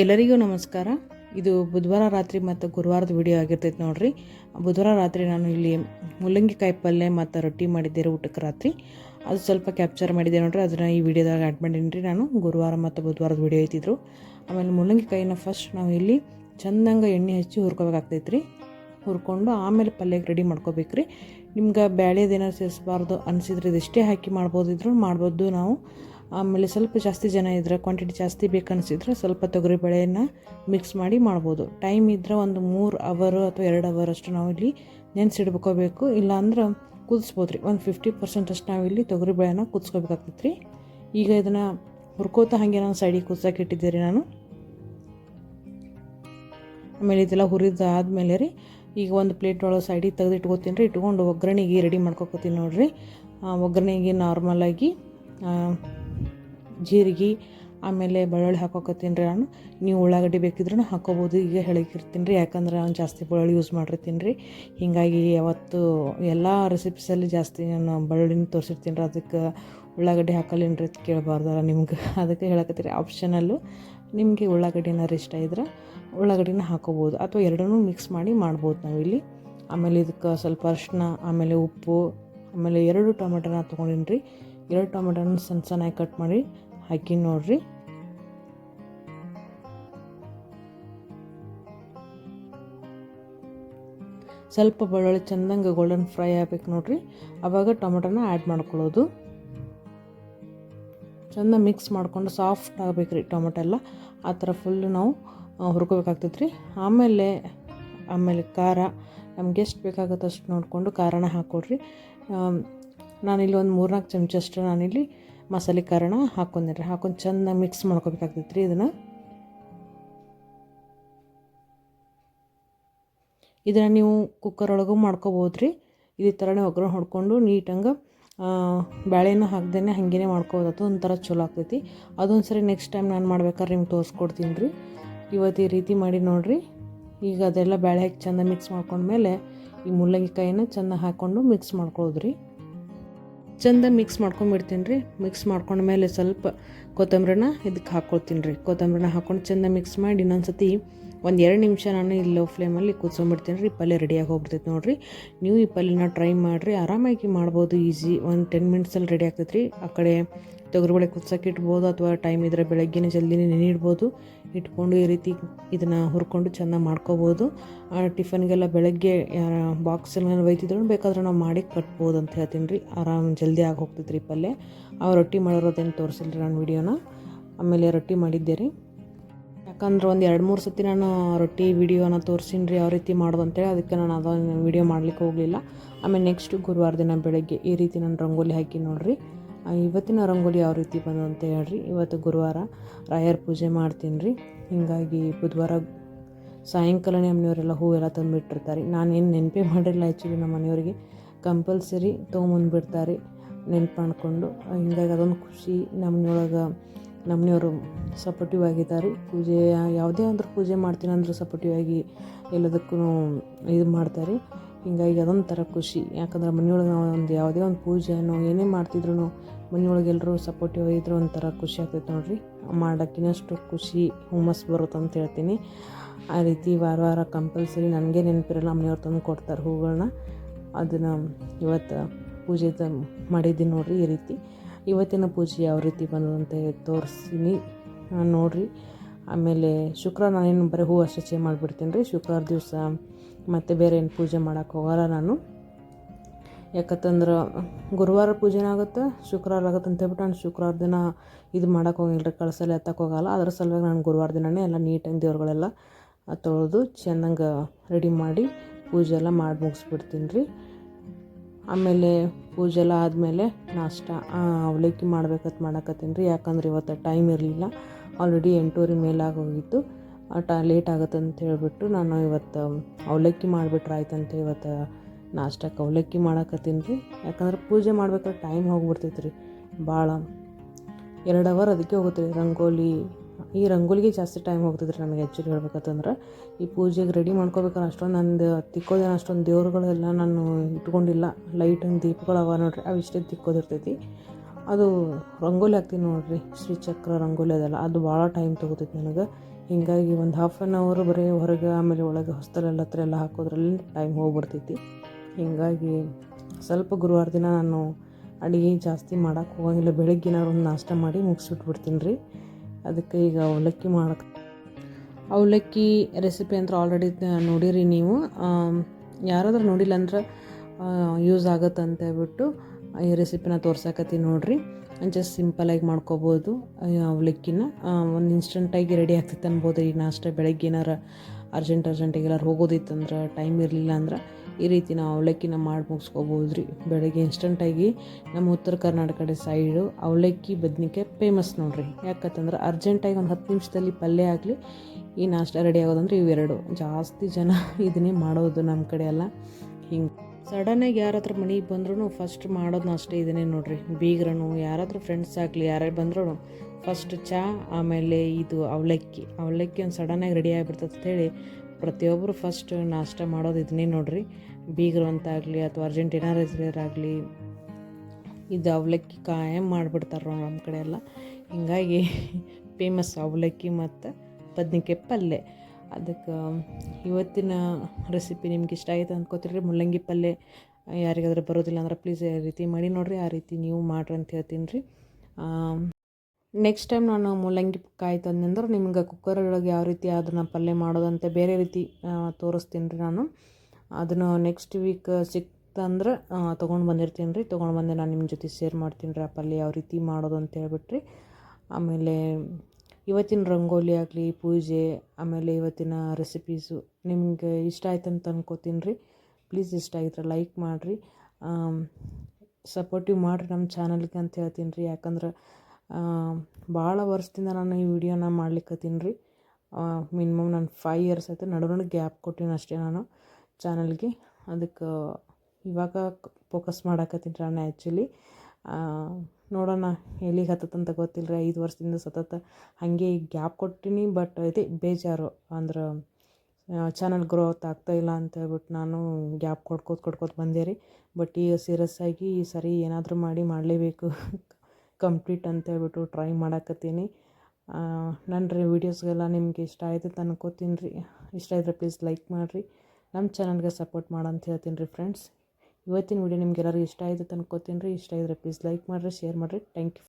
ಎಲ್ಲರಿಗೂ ನಮಸ್ಕಾರ. ಇದು ಬುಧವಾರ ರಾತ್ರಿ ಮತ್ತು ಗುರುವಾರದ ವಿಡಿಯೋ ಆಗಿರ್ತೈತೆ ನೋಡ್ರಿ. ಬುಧವಾರ ರಾತ್ರಿ ನಾನು ಇಲ್ಲಿ ಮುಲ್ಲಂಗಿಕಾಯಿ ಪಲ್ಯ ಮತ್ತು ರೊಟ್ಟಿ ಮಾಡಿದ್ದೆ ಊಟಕ್ಕೆ ರಾತ್ರಿ. ಅದು ಸ್ವಲ್ಪ ಕ್ಯಾಪ್ಚರ್ ಮಾಡಿದ್ದೆ ನೋಡ್ರಿ. ಅದನ್ನು ಈ ವಿಡಿಯೋದಾಗ ಆ್ಯಡ್ ಮಾಡೀನಿ ರೀ ನಾನು ಗುರುವಾರ ಮತ್ತು ಬುಧವಾರದ ವಿಡಿಯೋ ಐತಿದ್ರು. ಆಮೇಲೆ ಮುಲ್ಲಂಗಿಕಾಯಿನ ಫಸ್ಟ್ ನಾವು ಇಲ್ಲಿ ಚಂದಂಗೆ ಎಣ್ಣೆ ಹಚ್ಚಿ ಹುರ್ಕೋಬೇಕಾಗ್ತೈತೆ ರೀ ಹುರ್ಕೊಂಡು ಆಮೇಲೆ ಪಲ್ಯಕ್ಕೆ ರೆಡಿ ಮಾಡ್ಕೋಬೇಕು ರೀ ನಿಮ್ಗೆ ಬ್ಯಾಳೆದೇನಾರು ಸೇರಿಸಬಾರ್ದು ಅನಿಸಿದ್ರೆ ಇದಿಷ್ಟೇ ಹಾಕಿ ಮಾಡ್ಬೋದಿದ್ರು. ಮಾಡ್ಬೋದು ನಾವು. ಆಮೇಲೆ ಸ್ವಲ್ಪ ಜಾಸ್ತಿ ಜನ ಇದ್ದರೆ ಕ್ವಾಂಟಿಟಿ ಜಾಸ್ತಿ ಬೇಕನ್ನಿಸಿದ್ರೆ ಸ್ವಲ್ಪ ತೊಗರಿ ಬೇಳೆಯನ್ನು ಮಿಕ್ಸ್ ಮಾಡಿ ಮಾಡ್ಬೋದು. ಟೈಮ್ ಇದ್ದರೆ ಒಂದು ಮೂರು ಅವರು ಅಥವಾ ಎರಡು ಅವರ್ ಅಷ್ಟು ನಾವು ಇಲ್ಲಿ ನೆನೆಸಿಡ್ಬೇಕೋಬೇಕು ಇಲ್ಲಾಂದ್ರೆ ಕುದಿಸ್ಬೋದು ರೀ ಒಂದು ಫಿಫ್ಟಿ ಪರ್ಸೆಂಟ್ ಅಷ್ಟು ನಾವಿಲ್ಲಿ ತೊಗರಿ ಬೇಳೆನ ಕುದಿಸ್ಕೋಬೇಕಾಗ್ತೈತೆ ರೀ ಈಗ ಇದನ್ನು ಹುರ್ಕೋತ ಹಾಗೆ ನಾನು ಸೈಡಿಗೆ ಕುದಿಸೋಕೆ ಇಟ್ಟಿದ್ದೆ ರೀ ನಾನು. ಆಮೇಲೆ ಇದೆಲ್ಲ ಹುರಿದು ಆದಮೇಲೆ ರೀ, ಈಗ ಒಂದು ಪ್ಲೇಟ್ ಒಳಗೆ ಸೈಡಿಗೆ ತೆಗೆದು ಇಟ್ಕೋತೀನಿ ರೀ. ಇಟ್ಕೊಂಡು ಒಗ್ಗರಣೆಗೆ ರೆಡಿ ಮಾಡ್ಕೊತೀನಿ ನೋಡಿರಿ. ಒಗ್ಗರಣೆಗೆ ನಾರ್ಮಲಾಗಿ ಜೀರಿಗೆ, ಆಮೇಲೆ ಬೆಳ್ಳುಳ್ಳಿ ಹಾಕೋಕತ್ತೀನಿ ರೀ ನಾನು. ನೀವು ಉಳ್ಳಾಗಡ್ಡಿ ಬೇಕಿದ್ರೂ ಹಾಕೋಬೋದು, ಈಗ ಹೇಳಿಕಿರ್ತೀನಿ ರೀ. ಯಾಕಂದ್ರೆ ನಾನು ಜಾಸ್ತಿ ಬೆಳ್ಳುಳ್ಳಿ ಯೂಸ್ ಮಾಡಿರ್ತೀನಿ ರೀ. ಹೀಗಾಗಿ ಯಾವತ್ತು ಎಲ್ಲ ರೆಸಿಪೀಸಲ್ಲಿ ಜಾಸ್ತಿ ನಾನು ಬೆಳ್ಳುಳ್ಳಿನ ತೋರಿಸಿರ್ತೀನಿ ರೀ. ಅದಕ್ಕೆ ಉಳ್ಳಾಗಡ್ಡಿ ಹಾಕಲಿನ್ರಿ ಕೇಳಬಾರ್ದಲ್ಲ ನಿಮ್ಗೆ. ಅದಕ್ಕೆ ಹೇಳಕತ್ತೀರಿ ಆಪ್ಷನಲ್ಲು ನಿಮಗೆ ಉಳ್ಳಾಗಡ್ಡಿ ಏನಾರು ಇಷ್ಟ ಇದ್ರೆ ಉಳ್ಳಾಗಡ್ಡಿನ ಹಾಕೋಬೋದು. ಅಥವಾ ಎರಡನ್ನೂ ಮಿಕ್ಸ್ ಮಾಡಿ ಮಾಡ್ಬೋದು ನಾವಿಲ್ಲಿ ಆಮೇಲೆ ಇದಕ್ಕೆ ಸ್ವಲ್ಪ ಅರಿಶಿನ, ಆಮೇಲೆ ಉಪ್ಪು, ಆಮೇಲೆ ಎರಡು ಟೊಮೆಟೊನ ತೊಗೊಂಡಿನಿ ಎರಡು ಟೊಮೆಟೊನ ಸಣ್ಣ ಸಣ್ಣಾಗಿ ಕಟ್ ಮಾಡಿ ಹಾಕಿ ನೋಡ್ರಿ. ಸ್ವಲ್ಪ ಬೆಳ್ಳುಳ್ಳಿ ಚೆಂದಂಗೆ ಗೋಲ್ಡನ್ ಫ್ರೈ ಆಗ್ಬೇಕು ನೋಡ್ರಿ. ಆವಾಗ ಟೊಮೆಟೊನ ಆ್ಯಡ್ ಮಾಡ್ಕೊಳ್ಳೋದು. ಚೆಂದ ಮಿಕ್ಸ್ ಮಾಡಿಕೊಂಡು ಸಾಫ್ಟ್ ಆಗಬೇಕು ರೀ ಟೊಮೆಟೊ ಎಲ್ಲ. ಆ ಥರ ಫುಲ್ಲು ನಾವು ಹುರ್ಕೋಬೇಕಾಗ್ತೈತೆ ರೀ ಆಮೇಲೆ ಆಮೇಲೆ ಖಾರ. ನಮ್ಗೆ ಎಷ್ಟು ಬೇಕಾಗುತ್ತೆ ಅಷ್ಟು ನೋಡಿಕೊಂಡು ಖಾರನ ಹಾಕ್ಕೊಡ್ರಿ. ನಾನಿಲ್ಲಿ ಒಂದು ಮೂರ್ನಾಲ್ಕು ಚಮಚ ಅಷ್ಟು ನಾನಿಲ್ಲಿ ಮಸಾಲೆ ಖಾರನ ಹಾಕ್ಕೊಂಡೆ ರೀ ಹಾಕೊಂಡು ಚೆಂದ ಮಿಕ್ಸ್ ಮಾಡ್ಕೋಬೇಕಾಗ್ತೈತೆ ರೀ ಇದನ್ನು. ಇದನ್ನು ನೀವು ಕುಕ್ಕರ್ ಒಳಗೂ ಮಾಡ್ಕೋಬೋದು ರೀ ಇದೇ ಥರನೇ ಒಗ್ಗರಣೆ ಹೊಡ್ಕೊಂಡು ನೀಟಂಗೆ ಬೇಳೆನೂ ಹಾಕ್ದೇ ಹಾಗೇನೆ ಮಾಡ್ಕೋಬೋದು. ಅದು ಒಂಥರ ಚಲೋ ಆಗ್ತೈತಿ. ಅದೊಂದು ಸರಿ ನೆಕ್ಸ್ಟ್ ಟೈಮ್ ನಾನು ಮಾಡ್ಬೇಕಾದ್ರೆ ನಿಮ್ಗೆ ತೋರಿಸ್ಕೊಡ್ತೀನಿ ರೀ ಇವತ್ತು ಈ ರೀತಿ ಮಾಡಿ ನೋಡಿರಿ. ಈಗ ಅದೆಲ್ಲ ಬೇಳೆ ಹಾಕಿ ಚೆಂದ ಮಿಕ್ಸ್ ಮಾಡ್ಕೊಂಡ್ಮೇಲೆ ಈ ಮುಲ್ಲಂಗಿಕಾಯಿನ ಚೆಂದ ಹಾಕ್ಕೊಂಡು ಮಿಕ್ಸ್ ಮಾಡ್ಕೊಳ್ಳೋದ್ರಿ ಚೆಂದ ಮಿಕ್ಸ್ ಮಾಡ್ಕೊಂಬಿಡ್ತೀನಿ ರೀ. ಮಿಕ್ಸ್ ಮಾಡ್ಕೊಂಡ್ಮೇಲೆ ಸ್ವಲ್ಪ ಕೊತ್ತಂಬ್ರಿನ ಇದಕ್ಕೆ ಹಾಕ್ಕೊಳ್ತೀನಿ ರೀ. ಕೊತ್ತಂಬ್ರಿನ ಹಾಕ್ಕೊಂಡು ಚಂದ ಮಿಕ್ಸ್ ಮಾಡಿ ಇನ್ನೊಂದು ಸತಿ ಒಂದು ಎರಡು ನಿಮಿಷ ನಾನು ಇಲ್ಲಿ ಲೋ ಫ್ಲೇಮಲ್ಲಿ ಕೂತ್ಕೊಂಡ್ಬಿಡ್ತೀನಿ ರೀ. ಪಲ್ಯ ರೆಡಿಯಾಗಿ ಹೋಗ್ಬಿಡ್ತೈತೆ ನೋಡಿರಿ. ನೀವು ಈ ಪಲ್ಯನ ಟ್ರೈ ಮಾಡಿರಿ. ಆರಾಮಾಗಿ ಮಾಡ್ಬೋದು ಈಸಿ ಒಂದು ಟೆನ್ ಮಿನಿಟ್ಸಲ್ಲಿ ರೆಡಿ ಆಗ್ತೈತೆ ರೀ. ಆ ಕಡೆ ತೊಗರಿಬೇಳೆ ಕುದ್ಸಕ್ಕೆ ಇಡ್ಬೋದು ಅಥವಾ ಟೈಮ್ ಇದ್ರೆ ಬೆಳಗ್ಗೆನೇ ಜಲ್ದಿನೇ ನೆನಿಡ್ಬೋದು ಇಟ್ಕೊಂಡು ಈ ರೀತಿ ಇದನ್ನು ಹುರ್ಕೊಂಡು ಚೆನ್ನಾಗಿ ಮಾಡ್ಕೋಬೋದು. ಟಿಫನ್ಗೆಲ್ಲ ಬೆಳಗ್ಗೆ ಬಾಕ್ಸಲ್ಲಿ ಒಯ್ತಿದ್ರು ಬೇಕಾದ್ರೆ ನಾವು ಮಾಡಿ ಕಟ್ಬೋದು ಅಂತ ಹೇಳ್ತೀನಿ ರೀ. ಆರಾಮ್ ಜಲ್ದಿ ಆಗಿ ಹೋಗ್ತೈತೆ ರೀ ಪಲ್ಯ. ಆ ರೊಟ್ಟಿ ಮಾಡಿರೋದೇನು ತೋರಿಸಿಲ್ಲ ರೀ ನಾನು ವಿಡಿಯೋನ. ಆಮೇಲೆ ರೊಟ್ಟಿ ಮಾಡಿದ್ದೆ ರೀ. ಯಾಕಂದ್ರೆ ಒಂದು ಎರಡು ಮೂರು ಸತಿ ನಾನು ರೊಟ್ಟಿ ವಿಡಿಯೋನ ತೋರಿಸಿನಿ ರೀ ಯಾವ ರೀತಿ ಮಾಡೋದು ಅಂತೇಳಿ. ಅದಕ್ಕೆ ನಾನು ಅದನ್ನು ವಿಡಿಯೋ ಮಾಡ್ಲಿಕ್ಕೆ ಹೋಗಲಿಲ್ಲ. ಆಮೇಲೆ ನೆಕ್ಸ್ಟ್ ಗುರುವಾರ ದಿನ ಬೆಳಗ್ಗೆ ಈ ರೀತಿ ನಾನು ರಂಗೋಲಿ ಹಾಕಿ ನೋಡಿರಿ. ಇವತ್ತಿನ ರಂಗೋಲಿ ಯಾವ ರೀತಿ ಬಂದು ಅಂತ ಹೇಳ್ರಿ. ಇವತ್ತು ಗುರುವಾರ ರಾಯರ ಪೂಜೆ ಮಾಡ್ತೀನಿ ರೀ. ಹೀಗಾಗಿ ಬುಧವಾರ ಸಾಯಂಕಾಲನೇ ಮನೆಯವರೆಲ್ಲ ಹೂವೆಲ್ಲ ತಂದುಬಿಟ್ಟಿರ್ತಾರೆ. ನಾನೇನು ನೆನಪೇ ಮಾಡಿರಲಿಲ್ಲ ಆ್ಯಕ್ಚುಲಿ ನಮ್ಮ ಮನೆಯವರಿಗೆ. ಕಂಪಲ್ಸರಿ ತೊಗೊಂಬಂದ್ಬಿಡ್ತಾರೆ ನೆನ್ಪು ಮಾಡಿಕೊಂಡು. ಹಿಂಗಾಗಿ ಅದೊಂದು ಖುಷಿ. ನಮ್ಮನೆಯೊಳಗೆ ನಮ್ಮನೆಯವರು ಸಪೋರ್ಟಿವ್ ಆಗಿದ್ದಾರೆ. ಪೂಜೆ ಯಾವುದೇ ಅಂದ್ರೂ ಪೂಜೆ ಮಾಡ್ತೀನಿ ಸಪೋರ್ಟಿವ್ ಆಗಿ ಎಲ್ಲದಕ್ಕೂ ಇದು ಮಾಡ್ತಾರೆ. ಹೀಗಾಗಿ ಅದೊಂಥರ ಖುಷಿ. ಯಾಕಂದ್ರೆ ಮನೆಯೊಳಗೆ ನಾವು ಒಂದು ಯಾವುದೇ ಒಂದು ಪೂಜೆ ನಾವು ಏನೇ ಮಾಡ್ತಿದ್ರು ಮನೆಯೊಳಗೆ ಎಲ್ಲರೂ ಸಪೋರ್ಟಿವ್ ಇದ್ರೂ ಒಂಥರ ಖುಷಿ ಆಗ್ತೈತೆ ನೋಡಿರಿ. ಮಾಡೋಕ್ಕಿನ್ನಷ್ಟು ಖುಷಿ, ಹುಮ್ಮಸ್ ಬರುತ್ತೆ ಅಂತ ಹೇಳ್ತೀನಿ. ಆ ರೀತಿ ವಾರ ವಾರ ಕಂಪಲ್ಸರಿ ನನಗೆ ನೆನಪಿರಲ್ಲ, ಮನೆಯವ್ರು ತಂದು ಕೊಡ್ತಾರೆ ಹೂಗಳನ್ನ ಅದನ್ನು ಇವತ್ತು ಪೂಜೆ ತ ಮಾಡಿದ್ದೀನಿ ನೋಡಿರಿ ಈ ರೀತಿ. ಇವತ್ತಿನ ಪೂಜೆ ಯಾವ ರೀತಿ ಬಂದು ಅಂತ ತೋರಿಸ್ತೀನಿ. ನೋಡಿರಿ. ಆಮೇಲೆ ಶುಕ್ರವಾರ ನಾನೇನು ಬರೀ ಹೂವು ಅಷ್ಟೇ ಚೇಂಜ್ ಮಾಡಿಬಿಡ್ತೀನಿ ರೀ. ಶುಕ್ರವಾರ ದಿವಸ ಮತ್ತು ಬೇರೆ ಏನು ಪೂಜೆ ಮಾಡೋಕ್ಕೆ ಹೋಗಲ್ಲ ನಾನು. ಯಾಕತ್ತಂದ್ರೆ ಗುರುವಾರ ಪೂಜೆನಾಗುತ್ತೆ ಶುಕ್ರವಾರ ಆಗುತ್ತೆ ಅಂತ ಹೇಳ್ಬಿಟ್ಟು ನಾನು ಶುಕ್ರವಾರ ದಿನ ಇದು ಮಾಡೋಕೆ ಹೋಗಿಲ್ಲ ರೀ, ಕಳ್ಸಲ್ಲಿ ಎತ್ತಕ್ಕೆ ಹೋಗಲ್ಲ. ಅದ್ರ ಸಲುವಾಗಿ ನಾನು ಗುರುವಾರ ದಿನವೇ ಎಲ್ಲ ನೀಟಾಗಿ ದೇವ್ರುಗಳೆಲ್ಲ ತೊಳೆದು ಚೆನ್ನಾಗಿ ರೆಡಿ ಮಾಡಿ ಪೂಜೆ ಎಲ್ಲ ಮಾಡಿ ಮುಗಿಸ್ಬಿಡ್ತೀನಿ ರೀ. ಆಮೇಲೆ ಪೂಜೆ ಎಲ್ಲ ಆದಮೇಲೆ ನಾಷ್ಟ ಅವಲಕ್ಕಿ ಮಾಡ್ಬೇಕಂತ ಮಾಡಕತ್ತೀನಿ ರೀ. ಯಾಕಂದ್ರೆ ಇವತ್ತು ಟೈಮ್ ಇರಲಿಲ್ಲ. ಆಲ್ರೆಡಿ ಎಂಟೂವರೆ ಮೇಲಾಗಿ ಹೋಗಿತ್ತು ಟ ಲೇಟ್ ಆಗುತ್ತೆ ಅಂತ ಹೇಳಿಬಿಟ್ಟು ನಾನು ಇವತ್ತು ಅವಲಕ್ಕಿ ಮಾಡಿಬಿಟ್ರೆ ಆಯ್ತು ಅಂತ ಇವತ್ತು ನಾಷ್ಟಕ್ಕೆ ಅವಲಕ್ಕಿ ಮಾಡಕತ್ತೀನಿ. ರೀ ಯಾಕಂದ್ರೆ ಪೂಜೆ ಮಾಡ್ಬೇಕಾದ್ರೆ ಟೈಮ್ ಹೋಗ್ಬಿಡ್ತೈತೆ ರೀ ಭಾಳ ಎರಡು ಅವರ್ ಅದಕ್ಕೆ ಹೋಗುತ್ತೆ. ರೀ ರಂಗೋಲಿ, ಈ ರಂಗೋಲಿಗೆ ಜಾಸ್ತಿ ಟೈಮ್ ಹೋಗ್ತೈತೆ ರೀ ನನಗೆ ಆ್ಯಕ್ಚುಲಿ ಹೇಳ್ಬೇಕಂತಂದ್ರೆ. ಈ ಪೂಜೆಗೆ ರೆಡಿ ಮಾಡ್ಕೋಬೇಕಾದ್ರೆ ಅಷ್ಟೊಂದು ನಂದು ತಿಕ್ಕೋದೇನು ಅಷ್ಟೊಂದು ದೇವ್ರುಗಳೆಲ್ಲ ನಾನು ಇಟ್ಕೊಂಡಿಲ್ಲ. ಲೈಟ್ ದೀಪಗಳು ಅವ ನೋಡ್ರಿ, ಅವು ಇಷ್ಟೇ ತಿಕ್ಕೋದಿರ್ತೈತಿ. ಅದು ರಂಗೋಲಿ ಹಾಕ್ತೀನಿ ನೋಡ್ರಿ, ಶ್ರೀಚಕ್ರ ರಂಗೋಲಿ ಅದೆಲ್ಲ. ಅದು ಭಾಳ ಟೈಮ್ ತೊಗೋತೈತಿ ನನಗೆ. ಹೀಗಾಗಿ ಒಂದು ಹಾಫ್ ಆನ್ ಅವರ್ ಬರೀ ಹೊರಗೆ ಆಮೇಲೆ ಒಳಗೆ ಹೊಸ್ತಲೆಲ್ಲ ಹತ್ರ ಎಲ್ಲ ಹಾಕೋದ್ರಲ್ಲಿ ಟೈಮ್ ಹೋಗ್ಬಿಡ್ತೈತಿ. ಹೀಗಾಗಿ ಸ್ವಲ್ಪ ಗುರುವಾರ ದಿನ ನಾನು ಅಡುಗೆ ಜಾಸ್ತಿ ಮಾಡೋಕ್ಕೆ ಹೋಗಂಗಿಲ್ಲ. ಏನಾದ್ರು ಒಂದು ನಾಷ್ಟ ಮಾಡಿ ಮುಗಿಸ್ಬಿಟ್ಬಿಡ್ತೀನಿ ರೀ. ಅದಕ್ಕೆ ಈಗ ಅವಲಕ್ಕಿ ಮಾಡಕ್ಕೆ ಅವಲಕ್ಕಿ ರೆಸಿಪಿ ಅಂತ ಆಲ್ರೆಡಿ ನೋಡಿರಿ ನೀವು. ಯಾರಾದರೂ ನೋಡಿಲ್ಲ ಅಂದ್ರೆ ಯೂಸ್ ಆಗುತ್ತೆ ಹೇಳ್ಬಿಟ್ಟು ಈ ರೆಸಿಪಿನ ತೋರ್ಸಕತ್ತೀನಿ ನೋಡಿರಿ. ಜಸ್ಟ್ ಸಿಂಪಲಾಗಿ ಮಾಡ್ಕೋಬೋದು ಅವಲಕ್ಕಿನ ಒಂದು ಇನ್ಸ್ಟಂಟಾಗಿ ರೆಡಿ ಆಗ್ತಿತ್ತು ಅನ್ಬೋದು ಈ ನಾಷ್ಟ ಬೆಳಗ್ಗೆ ಏನಾರ ಅರ್ಜೆಂಟ್ ಅರ್ಜೆಂಟಿಗೆ ಎಲ್ಲಾರು ಹೋಗೋದಿತ್ತಂದ್ರೆ ಟೈಮ್ ಇರಲಿಲ್ಲ ಅಂದ್ರೆ ಈ ರೀತಿ ನಾವು ಅವಲಕ್ಕಿನ ಮಾಡಿ ಮುಗಿಸ್ಕೋಬೋದು ರೀ. ಬೆಳಗ್ಗೆ ಇನ್ಸ್ಟಂಟಾಗಿ ನಮ್ಮ ಉತ್ತರ ಕರ್ನಾಟಕ ಕಡೆ ಸೈಡು ಅವಲಕ್ಕಿ ಬದ್ನಿಕಾಯಿ ಫೇಮಸ್ ನೋಡಿರಿ. ಯಾಕಂತಂದ್ರೆ ಅರ್ಜೆಂಟಾಗಿ ಒಂದು ಹತ್ತು ನಿಮಿಷದಲ್ಲಿ ಪಲ್ಯ ಆಗಲಿ, ಈ ನಾಷ್ಟ ರೆಡಿ ಆಗೋದಂದ್ರೆ ಇವೆರಡು ಜಾಸ್ತಿ ಜನ ಇದನ್ನೇ ಮಾಡೋದು ನಮ್ಮ ಕಡೆ ಎಲ್ಲ ಹಿಂಗೆ. ಸಡನ್ನಾಗಿ ಯಾರ ಹತ್ರ ಮನೆಗೆ ಬಂದ್ರೂ ಫಸ್ಟ್ ಮಾಡೋದು ಅಷ್ಟೇ ಇದನ್ನೇ ನೋಡ್ರಿ. ಬೀಗ್ರನು ಯಾರಾದ್ರೂ ಫ್ರೆಂಡ್ಸ್ ಆಗಲಿ ಯಾರೇ ಬಂದ್ರೂ ಫಸ್ಟ್ ಚಹಾ ಆಮೇಲೆ ಇದು ಅವಲಕ್ಕಿ. ಅವಲಕ್ಕಿ ಒಂದು ಸಡನ್ನಾಗಿ ರೆಡಿ ಆಗಿಬಿಡ್ತದೆ ಅಂತೇಳಿ ಪ್ರತಿಯೊಬ್ಬರು ಫಸ್ಟ್ ನಾಷ್ಟ ಮಾಡೋದು ಇದನ್ನೇ ನೋಡ್ರಿ. ಬೀಗರು ಅಂತಾಗಲಿ ಅಥವಾ ಅರ್ಜೆಂಟ್ ಏನಾರು ಆಗಲಿ ಇದು ಅವಲಕ್ಕಿ ಕಾಯಂ ಮಾಡಿಬಿಡ್ತಾರೆ ನಮ್ಮ ಕಡೆ ಎಲ್ಲ. ಹಿಂಗಾಗಿ ಫೇಮಸ್ ಅವಲಕ್ಕಿ ಮತ್ತು ಬದ್ನಿಕಾಯಿ ಪಲ್ಯ ಅದಕ್ಕೆ ಇವತ್ತಿನ ರೆಸಿಪಿ ನಿಮ್ಗೆ ಇಷ್ಟ ಆಯ್ತು ಅಂದ್ಕೋತೀರಿ. ಮುಲ್ಲಂಗಿ ಪಲ್ಯ ಯಾರಿಗಾದ್ರೂ ಬರೋದಿಲ್ಲ ಅಂದ್ರೆ ಪ್ಲೀಸ್ ಯಾವ ರೀತಿ ಮಾಡಿ ನೋಡಿರಿ. ಆ ರೀತಿ ನೀವು ಮಾಡ್ರಿ ಅಂತ ಹೇಳ್ತೀನಿ ರೀ. ನೆಕ್ಸ್ಟ್ ಟೈಮ್ ನಾನು ಮೂಲಂಗಿ ಕಾಯಿ ತಂದಂದ್ರೆ ನಿಮ್ಗೆ ಕುಕ್ಕರ್ ಒಳಗೆ ಯಾವ ರೀತಿ ಅದನ್ನು ಪಲ್ಯ ಮಾಡೋದಂತೆ ಬೇರೆ ರೀತಿ ತೋರಿಸ್ತೀನಿ ರೀ ನಾನು. ಅದನ್ನು ನೆಕ್ಸ್ಟ್ ವೀಕ್ ಸಿಕ್ತಂದ್ರೆ ತೊಗೊಂಡು ಬಂದಿರ್ತೀನಿ ರೀ. ತೊಗೊಂಡು ಬಂದೆ ನಾನು ನಿಮ್ಮ ಜೊತೆ ಶೇರ್ ಮಾಡ್ತೀನಿ ರೀ ಆ ಪಲ್ಯ ಯಾವ ರೀತಿ ಮಾಡೋದು ಅಂತ ಹೇಳ್ಬಿಟ್ರಿ. ಆಮೇಲೆ ಇವತ್ತಿನ ರಂಗೋಲಿ ಆಗಲಿ, ಪೂಜೆ, ಆಮೇಲೆ ಇವತ್ತಿನ ರೆಸಿಪೀಸು ನಿಮಗೆ ಇಷ್ಟ ಆಯ್ತು ಅಂತ ಅನ್ಕೋತೀನಿ ರೀ ಪ್ಲೀಸ್ ಇಷ್ಟ ಆಗಿದ್ರೆ ಲೈಕ್ ಮಾಡಿರಿ. ಸಪೋರ್ಟಿವ್ ಮಾಡಿರಿ ನಮ್ಮ ಚಾನಲ್ಗೆ ಅಂತ ಹೇಳ್ತೀನಿ ರೀ ಯಾಕಂದ್ರೆ ಭಾಳ ವರ್ಷದಿಂದ ನಾನು ಈ ವಿಡಿಯೋನ ಮಾಡ್ಲಿಕ್ಕತ್ತೀನಿ ರೀ ಮಿನಿಮಮ್ ನಾನು ಫೈವ್ ಇಯರ್ಸ್ ಆಯಿತು. ನಡುವಣ ಗ್ಯಾಪ್ ಕೊಟ್ಟಿನಿ ಅಷ್ಟೇ ನಾನು ಚಾನಲ್ಗೆ ಅದಕ್ಕೆ ಇವಾಗ ಫೋಕಸ್ ಮಾಡಕತ್ತೀನಿ ರೀ ನಾನು ಆ್ಯಕ್ಚುಲಿ ನೋಡೋಣ ಎಲ್ಲಿಗೆ ಹತ್ತತ್ತಂತ ಗೊತ್ತಿಲ್ಲ ರೀ ಐದು ವರ್ಷದಿಂದ ಸತತ ಹಾಗೆ ಗ್ಯಾಪ್ ಕೊಟ್ಟಿನಿ ಬಟ್ ಇದೆ ಬೇಜಾರು. ಅಂದ್ರೆ ಚಾನಲ್ ಗ್ರೋತ್ ಆಗ್ತಾ ಇಲ್ಲ ಅಂತ ಹೇಳ್ಬಿಟ್ಟು ನಾನು ಗ್ಯಾಪ್ ಕೊಡ್ಕೋತ ಕೊಡ್ಕೋತ ಬಂದೆ ರೀ. ಬಟ್ ಈಗ ಸೀರಿಯಸ್ ಆಗಿ ಈ ಸರಿ ಏನಾದರೂ ಮಾಡಿ ಮಾಡಲೇಬೇಕು ಕಂಪ್ಲೀಟ್ ಅಂತ ಹೇಳ್ಬಿಟ್ಟು ಟ್ರೈ ಮಾಡಾಕತ್ತೀನಿ. ನನ್ನ ರೀ ವೀಡಿಯೋಸ್ಗೆಲ್ಲ ನಿಮ್ಗೆ ಇಷ್ಟ ಆಯ್ತು ಅನ್ಕೋತೀನಿ ರೀ. ಇಷ್ಟ ಇದ್ರೆ ಪ್ಲೀಸ್ ಲೈಕ್ ಮಾಡಿರಿ. ನಮ್ಮ ಚಾನಲ್ಗೆ ಸಪೋರ್ಟ್ ಮಾಡಂತ ಹೇಳ್ತೀನಿ ರೀ ಫ್ರೆಂಡ್ಸ್ ಇವತ್ತಿನ ವಿಡಿಯೋ ನಿಮ್ಗೆ ಎಲ್ಲರಿಗೂ ಇಷ್ಟ ಆಯ್ತು ಅಂತ ಅನ್ಕೋತೀನಿ ರೀ. ಇಷ್ಟ ಇದ್ರೆ ಪ್ಲೀಸ್ ಲೈಕ್ ಮಾಡಿರಿ ಶೇರ್ ಮಾಡಿರಿ. Thank you